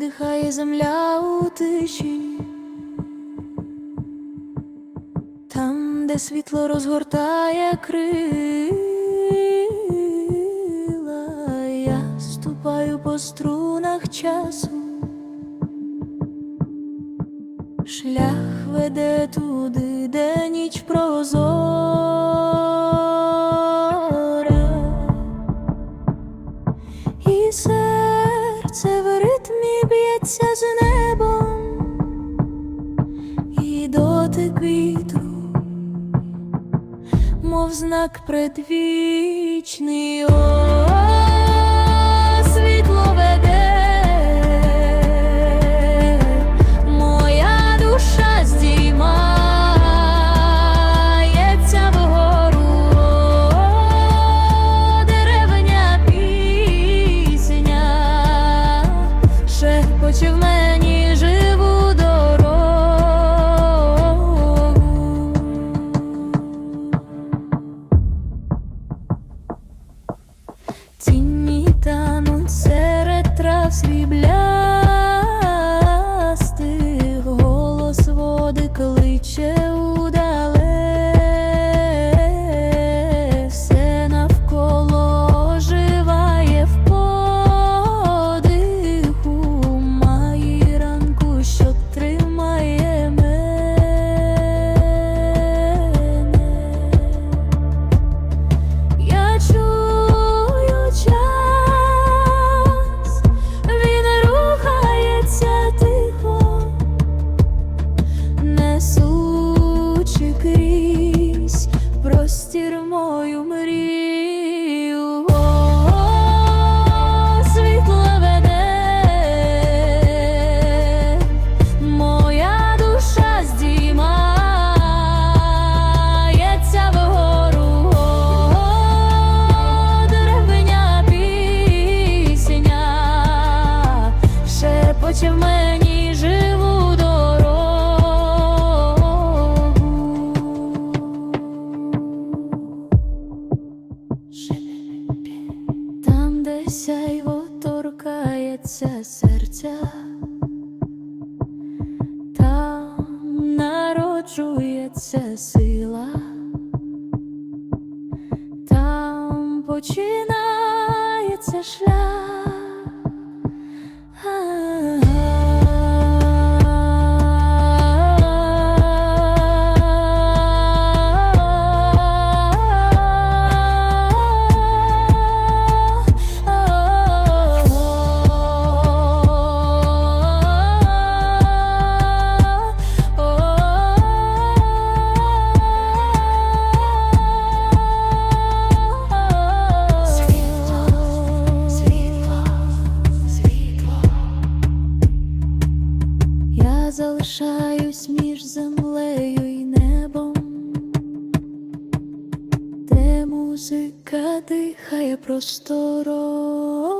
Там, де дихає земля у тиші, там, де світло розгортає крила, я ступаю по струнах часу, шлях веде туди, де ніч прозора. І серце б'ється з небом, і дотик вітру, мов знак предвічний. О, світло шепоче в мені живу дорогу. Тіні тануть серед трав голос води кличе удале, сяйво торкається серця, там народжується сила, там починається шлях. Землею і небом, де музика дихає просторо.